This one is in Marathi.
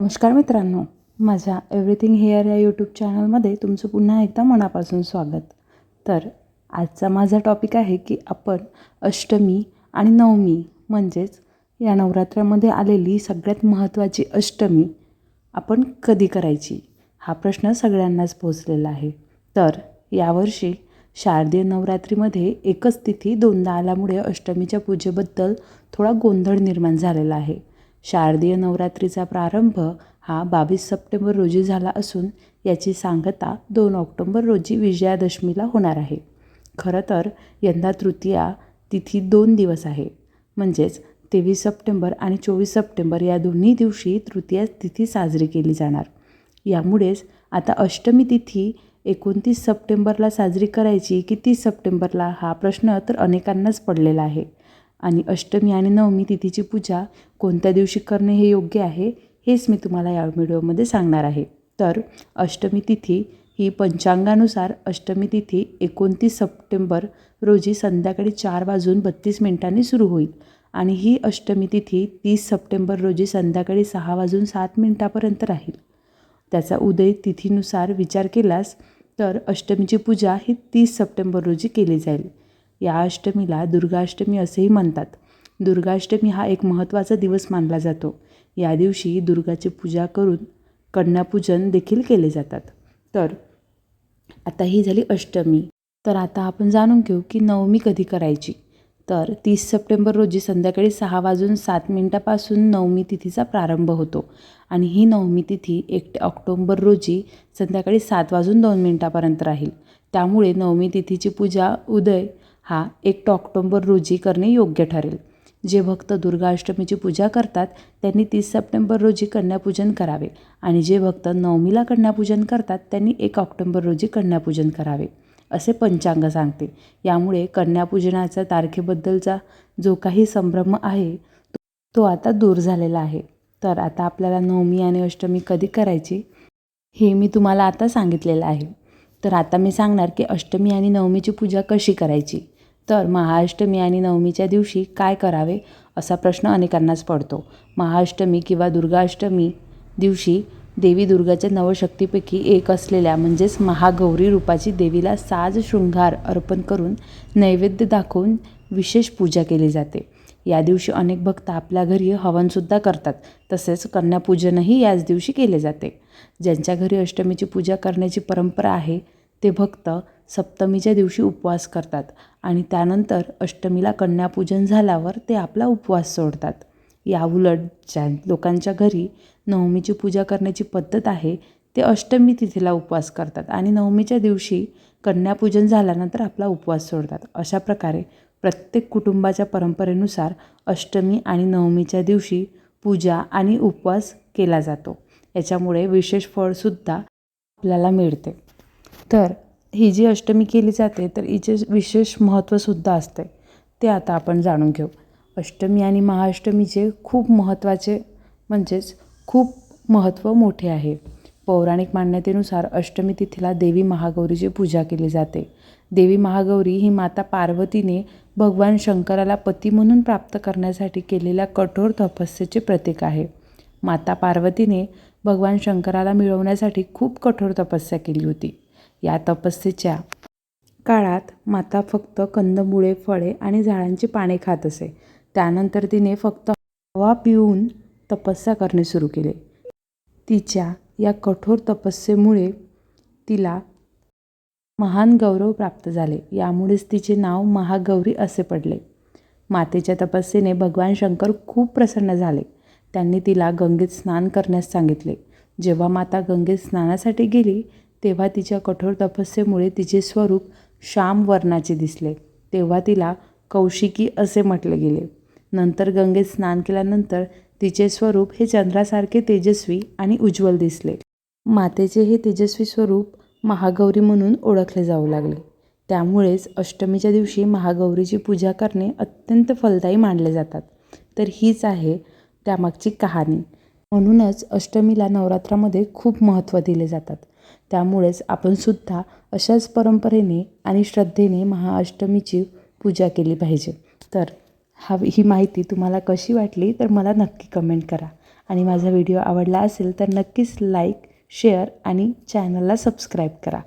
नमस्कार मित्रांनो माझ्या एव्हरीथिंग हेअर या यूट्यूब चॅनलमध्ये तुमचं पुन्हा एकदा मनापासून स्वागत. तर आजचा माझा टॉपिक आहे की आपण अष्टमी आणि नवमी म्हणजेच या नवरात्रामध्ये आलेली सगळ्यात महत्त्वाची अष्टमी आपण कधी करायची? हा प्रश्न सगळ्यांनाच पोचलेला आहे. तर यावर्षी शारदीय नवरात्रीमध्ये एकच तिथी दोनदा आल्यामुळे अष्टमीच्या पूजेबद्दल थोडा गोंधळ निर्माण झालेला आहे. शारदीय नवरात्रीचा प्रारंभ हा बावीस सप्टेंबर रोजी झाला असून याची सांगता दोन ऑक्टोंबर रोजी विजयादशमीला होणार आहे. खरं तर यंदा तृतीया तिथी दोन दिवस आहे. म्हणजेच तेवीस सप्टेंबर आणि चोवीस सप्टेंबर या दोन्ही दिवशी तृतीया तिथी साजरी केली जाणार. यामुळेच आता अष्टमी तिथी एकोणतीस सप्टेंबरला साजरी करायची की तीस सप्टेंबरला हा प्रश्न तर अनेकांनाच पडलेला आहे. आणि अष्टमी आणि नवमी तिथीची पूजा कोणत्या दिवशी करणे हे योग्य आहे हेच मी तुम्हाला या व्हिडिओमध्ये सांगणार आहे. तर अष्टमी तिथी ही पंचांगानुसार अष्टमी तिथी एकोणतीस सप्टेंबर रोजी संध्याकाळी चार वाजून बत्तीस मिनिटांनी सुरू होईल आणि ही अष्टमी तिथी तीस सप्टेंबर रोजी संध्याकाळी सहा वाजून सात मिनिटापर्यंत राहील. त्याचा उदय तिथीनुसार विचार केलास तर अष्टमीची पूजा ही तीस सप्टेंबर रोजी केली जाईल. या अष्टमीला दुर्गाष्टमी असेही म्हणतात. दुर्गाष्टमी हा एक महत्त्वाचा दिवस मानला जातो. या दिवशी दुर्गाची पूजा करून कन्यापूजन देखील केले जातात. तर आता ही झाली अष्टमी. तर आता आपण जाणून घेऊ की नवमी कधी करायची? तर तीस सप्टेंबर रोजी संध्याकाळी सहा वाजून सात मिनटापासून नवमी तिथीचा प्रारंभ होतो. आणि ही नवमी तिथी एक ऑक्टोंबर रोजी संध्याकाळी सात वाजून दोन मिनिटापर्यंत राहील. त्यामुळे नवमी तिथीची पूजा उदय हा एक ऑक्टोंबर रोजी करणे योग्य ठरेल. जे भक्त दुर्गा अष्टमीची पूजा करतात त्यांनी तीस सप्टेंबर रोजी कन्यापूजन करावे आणि जे भक्त नवमीला कन्यापूजन करतात त्यांनी एक ऑक्टोंबर रोजी कन्यापूजन करावे असे पंचांग सांगते. यामुळे कन्यापूजनाच्या तारखेबद्दलचा जो काही संभ्रम आहे तो आता दूर झालेला आहे. तर आता आपल्याला नवमी आणि अष्टमी कधी करायची हे मी तुम्हाला आता सांगितलेलं आहे. तर आता मी सांगणार की अष्टमी आणि नवमीची पूजा कशी करायची तर महाअष्टमी आणि नवमीच्या दिवशी काय करावे असा प्रश्न अनेकांनाच पडतो. महाअष्टमी किंवा दुर्गाष्टमी दिवशी देवी दुर्गाच्या नवशक्तीपैकी एक असलेल्या म्हणजेच महागौरी रूपाची देवीला साज शृंगार अर्पण करून नैवेद्य दाखवून विशेष पूजा केली जाते. या दिवशी अनेक भक्त आपल्या घरी हवनसुद्धा करतात. तसेच कन्यापूजनही याच दिवशी केले जाते. ज्यांच्या घरी अष्टमीची पूजा करण्याची परंपरा आहे ते भक्त सप्तमीच्या दिवशी उपवास करतात आणि त्यानंतर अष्टमीला कन्यापूजन झाल्यावर ते आपला उपवास सोडतात. याउलट ज्या लोकांच्या घरी नवमीची पूजा करण्याची पद्धत आहे ते अष्टमी तिथीला उपवास करतात आणि नवमीच्या दिवशी कन्यापूजन झाल्यानंतर आपला उपवास सोडतात. अशा प्रकारे प्रत्येक कुटुंबाच्या परंपरेनुसार अष्टमी आणि नवमीच्या दिवशी पूजा आणि उपवास केला जातो. याच्यामुळे विशेष फळसुद्धा आपल्याला मिळते. तर ही जी अष्टमी केली जाते तर हिचे विशेष महत्त्वसुद्धा असते. ते आता आपण जाणून घेऊ. अष्टमी आणि महाअष्टमीचे खूप महत्त्वाचे म्हणजेच खूप महत्त्व मोठे आहे. पौराणिक मान्यतेनुसार अष्टमी तिथीला देवी महागौरीची पूजा केली जाते. देवी महागौरी ही माता पार्वतीने भगवान शंकराला पती म्हणून प्राप्त करण्यासाठी केलेल्या कठोर तपस्येचे प्रतीक आहे. माता पार्वतीने भगवान शंकराला मिळवण्यासाठी खूप कठोर तपस्या केली होती. या तपस्येच्या काळात माता फक्त कंदमुळे फळे आणि झाडांची पाने खात असे. त्यानंतर तिने फक्त हवा पिऊन तपस्या करणे सुरू केले. तिच्या या कठोर तपस्येमुळे तिला महान गौरव प्राप्त झाले. यामुळेच तिचे नाव महागौरी असे पडले. मातेच्या तपस्येने भगवान शंकर खूप प्रसन्न झाले. त्यांनी तिला गंगेत स्नान करण्यास सांगितले. जेव्हा माता गंगेत स्नानासाठी गेली तेव्हा तिच्या कठोर तपस्येमुळे तिचे स्वरूप श्याम वर्णाचे दिसले. तेव्हा तिला कौशिकी असे म्हटले गेले. नंतर गंगेत स्नान केल्यानंतर तिचे स्वरूप हे चंद्रासारखे तेजस्वी आणि उज्ज्वल दिसले. मातेचे हे तेजस्वी स्वरूप महागौरी म्हणून ओळखले जाऊ लागले. त्यामुळेच अष्टमीच्या दिवशी महागौरीची पूजा करणे अत्यंत फलदायी मानले जातात. तर हीच आहे त्यामागची कहाणी. म्हणूनच अष्टमीला नवरात्रामध्ये खूप महत्त्व दिले जातात. त्यामुळेच आपणसुद्धा अशाच परंपरेने आणि श्रद्धेने महाअष्टमीची पूजा केली पाहिजे. तर हा ही माहिती तुम्हाला कशी वाटली तर मला नक्की कमेंट करा. आणि माझा व्हिडिओ आवडला असेल तर नक्कीच लाईक शेअर आणि चॅनलला सबस्क्राईब करा.